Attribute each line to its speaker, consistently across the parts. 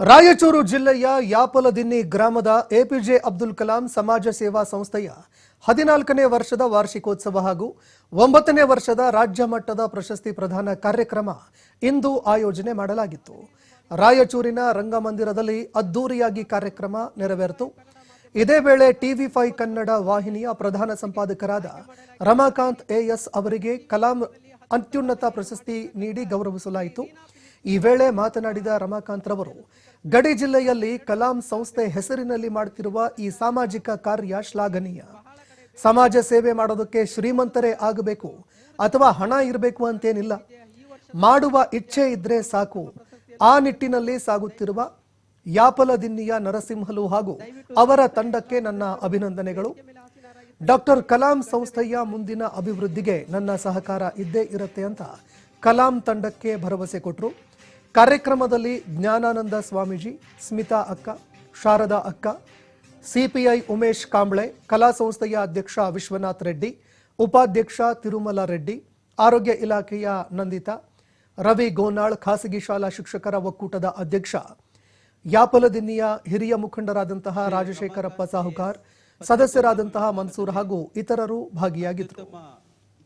Speaker 1: ರಾಯಚೂರು ಜಿಲ್ಲೆಯ ಯಾಪಲದಿನ್ನಿ ಗ್ರಾಮದ ಎಪಿಜೆ ಅಬ್ದುಲ್ ಕಲಾಂ ಸಮಾಜ ಸೇವಾ ಸಂಸ್ಥೆಯ ಹದಿನಾಲ್ಕನೇ ವರ್ಷದ ವಾರ್ಷಿಕೋತ್ಸವ ಹಾಗೂ ಒಂಬತ್ತನೇ ವರ್ಷದ ರಾಜ್ಯ ಮಟ್ಟದ ಪ್ರಶಸ್ತಿ ಪ್ರದಾನ ಕಾರ್ಯಕ್ರಮ ಇಂದು ಆಯೋಜನೆ ಮಾಡಲಾಗಿತ್ತು. ರಾಯಚೂರಿನ ರಂಗಮಂದಿರದಲ್ಲಿ ಅದ್ದೂರಿಯಾಗಿ ಕಾರ್ಯಕ್ರಮ ನೆರವೇರಿತು. ಇದೇ ವೇಳೆ ಟಿವಿ ಫೈ ಕನ್ನಡ ವಾಹಿನಿಯ ಪ್ರಧಾನ ಸಂಪಾದಕರಾದ ರಮಾಕಾಂತ್ ಎಎಸ್ ಅವರಿಗೆ ಕಲಾಂ ಅತ್ಯುನ್ನತ ಪ್ರಶಸ್ತಿ ನೀಡಿ ಗೌರವಿಸಲಾಯಿತು. ಈ ವೇಳೆ ಮಾತನಾಡಿದ ರಮಾಕಾಂತ್ ರವರು, ಗಡಿ ಜಿಲ್ಲೆಯಲ್ಲಿ ಕಲಾಂ ಸಂಸ್ಥೆ ಹೆಸರಿನಲ್ಲಿ ಮಾಡುತ್ತಿರುವ ಈ ಸಾಮಾಜಿಕ ಕಾರ್ಯ ಶ್ಲಾಘನೀಯ. ಸಮಾಜ ಸೇವೆ ಮಾಡೋದಕ್ಕೆ ಶ್ರೀಮಂತರೇ ಆಗಬೇಕು ಅಥವಾ ಹಣ ಇರಬೇಕು ಅಂತೇನಿಲ್ಲ. ಮಾಡುವ ಇಚ್ಛೆ ಇದ್ರೆ ಸಾಕು. ಆ ನಿಟ್ಟಿನಲ್ಲಿ ಸಾಗುತ್ತಿರುವ ಯಾಪಲದಿನ್ನಿಯ ನರಸಿಂಹಲು ಹಾಗೂ ಅವರ ತಂಡಕ್ಕೆ ನನ್ನ ಅಭಿನಂದನೆಗಳು. ಡಾಕ್ಟರ್ ಕಲಾಂ ಸಂಸ್ಥೆಯ ಮುಂದಿನ ಅಭಿವೃದ್ಧಿಗೆ ನನ್ನ ಸಹಕಾರ ಇದ್ದೇ ಇರುತ್ತೆ ಅಂತ ಕಲಾಂ ತಂಡಕ್ಕೆ ಭರವಸೆ ಕೊಟ್ಟರು ಕಾರ್ಯಕ್ರಮದಲ್ಲಿ ಜ್ಞಾನಾನಂದ ಸ್ವಾಮೀಜಿ, ಸ್ಮಿತಾ ಅಕ್ಕ, ಶಾರದಾ ಅಕ್ಕ, ಸಿಪಿಐ ಉಮೇಶ್ ಕಾಂಬ್ಳೆ, ಕಲಾ ಸಂಸ್ಥೆಯ ಅಧ್ಯಕ್ಷ ವಿಶ್ವನಾಥ್ ರೆಡ್ಡಿ, ಉಪಾಧ್ಯಕ್ಷ ತಿರುಮಲ ರೆಡ್ಡಿ, ಆರೋಗ್ಯ ಇಲಾಖೆಯ ನಂದಿತಾ, ರವಿ ಗೋನಾಳ್, ಖಾಸಗಿ ಶಾಲಾ ಶಿಕ್ಷಕರ ಒಕ್ಕೂಟದ ಅಧ್ಯಕ್ಷ, ಯಾಪಲದಿನ್ನಿಯ ಹಿರಿಯ ಮುಖಂಡರಾದಂತಹ ರಾಜಶೇಖರಪ್ಪ ಸಾಹುಕಾರ್, ಸದಸ್ಯರಾದಂತಹ ಮನ್ಸೂರ್ ಹಾಗೂ ಇತರರು ಭಾಗಿಯಾಗಿದ್ದರು.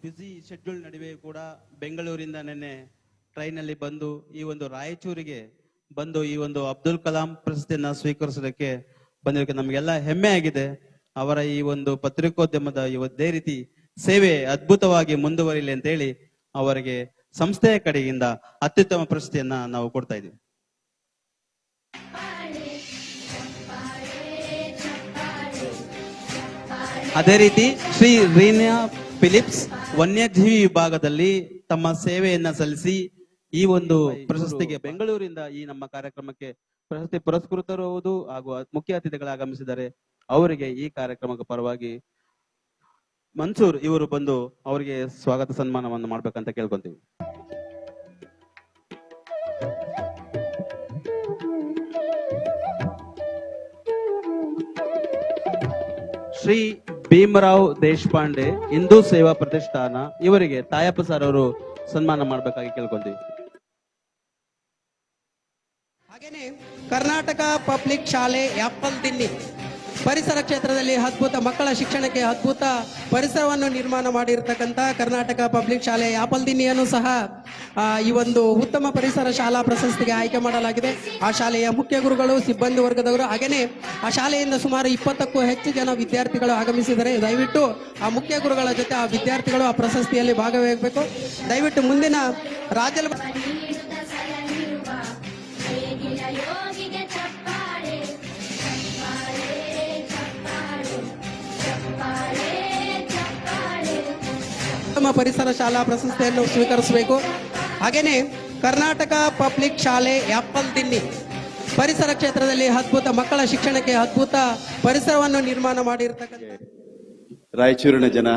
Speaker 2: ಬಿಸಿ ಶೆಡ್ಯೂಲ್ ನಡುವೆ ಕೂಡ ಬೆಂಗಳೂರಿಂದ ನಿನ್ನೆ ಟ್ರೈನ್ ಅಲ್ಲಿ ಬಂದು ಈ ಒಂದು ರಾಯಚೂರಿಗೆ ಬಂದು ಈ ಒಂದು ಅಬ್ದುಲ್ ಕಲಾಂ ಪ್ರಶಸ್ತಿಯನ್ನ ಸ್ವೀಕರಿಸೋದಕ್ಕೆ ಬಂದಿರೋಕೆ ನಮಗೆಲ್ಲ ಹೆಮ್ಮೆ ಆಗಿದೆ. ಅವರ ಈ ಒಂದು ಪತ್ರಿಕೋದ್ಯಮದ ಇದೇ ರೀತಿ ಸೇವೆ ಅದ್ಭುತವಾಗಿ ಮುಂದುವರಿಲಿ ಅಂತ ಹೇಳಿ ಅವರಿಗೆ ಸಂಸ್ಥೆಯ ಕಡೆಯಿಂದ ಅತ್ಯುತ್ತಮ ಪ್ರಶಸ್ತಿಯನ್ನ ನಾವು ಕೊಡ್ತಾ ಇದ್ದೀವಿ. ಅದೇ ರೀತಿ ಶ್ರೀ ರೀನಾ ಫಿಲಿಪ್ಸ್ ವನ್ಯಜೀವಿ ವಿಭಾಗದಲ್ಲಿ ತಮ್ಮ ಸೇವೆಯನ್ನ ಸಲ್ಲಿಸಿ ಈ ಒಂದು ಪ್ರಶಸ್ತಿಗೆ ಬೆಂಗಳೂರಿಂದ ಈ ನಮ್ಮ ಕಾರ್ಯಕ್ರಮಕ್ಕೆ ಪ್ರಶಸ್ತಿ ಪುರಸ್ಕೃತರುವುದು ಹಾಗೂ ಮುಖ್ಯ ಅತಿಥಿಗಳು ಆಗಮಿಸಿದರೆ ಅವರಿಗೆ ಈ ಕಾರ್ಯಕ್ರಮದ ಪರವಾಗಿ ಮನ್ಸೂರ್ ಇವರು ಬಂದು ಅವರಿಗೆ ಸ್ವಾಗತ ಸನ್ಮಾನವನ್ನು ಮಾಡ್ಬೇಕಂತ ಕೇಳ್ಕೊಂತೀವಿ. ಶ್ರೀ ಭೀಮರಾವ್ ದೇಶಪಾಂಡೆ ಹಿಂದೂ ಸೇವಾ ಪ್ರತಿಷ್ಠಾನ ಇವರಿಗೆ ತಾಯಪ್ಪ ಸರ್ ಅವರು ಸನ್ಮಾನ ಮಾಡ್ಬೇಕಾಗಿ ಕೇಳ್ಕೊಂತೀವಿ.
Speaker 3: ಹಾಗೇನೆ ಕರ್ನಾಟಕ ಪಬ್ಲಿಕ್ ಶಾಲೆ ಯಾಪ್ಪಲ್ ದಿಲ್ಲಿ ಪರಿಸರ ಕ್ಷೇತ್ರದಲ್ಲಿ ಅದ್ಭುತ ಮಕ್ಕಳ ಶಿಕ್ಷಣಕ್ಕೆ ಅದ್ಭುತ ಪರಿಸರವನ್ನು ನಿರ್ಮಾಣ ಮಾಡಿರ್ತಕ್ಕಂಥ ಕರ್ನಾಟಕ ಪಬ್ಲಿಕ್ ಶಾಲೆ ಯಾಪಲ್ ದಿನ್ನಿಯನ್ನು ಸಹ ಈ ಒಂದು ಉತ್ತಮ ಪರಿಸರ ಶಾಲಾ ಪ್ರಶಸ್ತಿಗೆ ಆಯ್ಕೆ ಮಾಡಲಾಗಿದೆ. ಆ ಶಾಲೆಯ ಮುಖ್ಯ ಗುರುಗಳು, ಸಿಬ್ಬಂದಿ ವರ್ಗದವರು ಹಾಗೆಯೇ ಆ ಶಾಲೆಯಿಂದ ಸುಮಾರು ಇಪ್ಪತ್ತಕ್ಕೂ ಹೆಚ್ಚು ಜನ ವಿದ್ಯಾರ್ಥಿಗಳು ಆಗಮಿಸಿದರೆ ದಯವಿಟ್ಟು ಆ ಮುಖ್ಯ ಗುರುಗಳ ಜೊತೆ ಆ ವಿದ್ಯಾರ್ಥಿಗಳು ಆ ಪ್ರಶಸ್ತಿಯಲ್ಲಿ ಭಾಗವಹಿಸಬೇಕು. ದಯವಿಟ್ಟು ಮುಂದಿನ ರಾಜ್ಯ
Speaker 4: ಯೋಗಿಗೆ ಚಪ್ಪಾಳೆ. ಚಪ್ಪಾಳೆ ಚಪ್ಪಾಳೆ ಚಪ್ಪಾಳೆ ಚಪ್ಪಾಳೆ.
Speaker 3: ಉತ್ತಮ ಪರಿಸರ ಶಾಲಾ ಪ್ರಶಸ್ತಿಯನ್ನು ಸ್ವೀಕರಿಸಬೇಕು. ಹಾಗೇನೆ ಕರ್ನಾಟಕ ಪಬ್ಲಿಕ್ ಶಾಲೆ ಆ್ಯಪಲ್ ದಿನ್ನಿ ಪರಿಸರ ಕ್ಷೇತ್ರದಲ್ಲಿ ಅದ್ಭುತ ಮಕ್ಕಳ ಶಿಕ್ಷಣಕ್ಕೆ ಅದ್ಭುತ ಪರಿಸರವನ್ನು ನಿರ್ಮಾಣ ಮಾಡಿರ್ತಕ್ಕಂಥ
Speaker 5: ರಾಯಚೂರಿನ ಜನ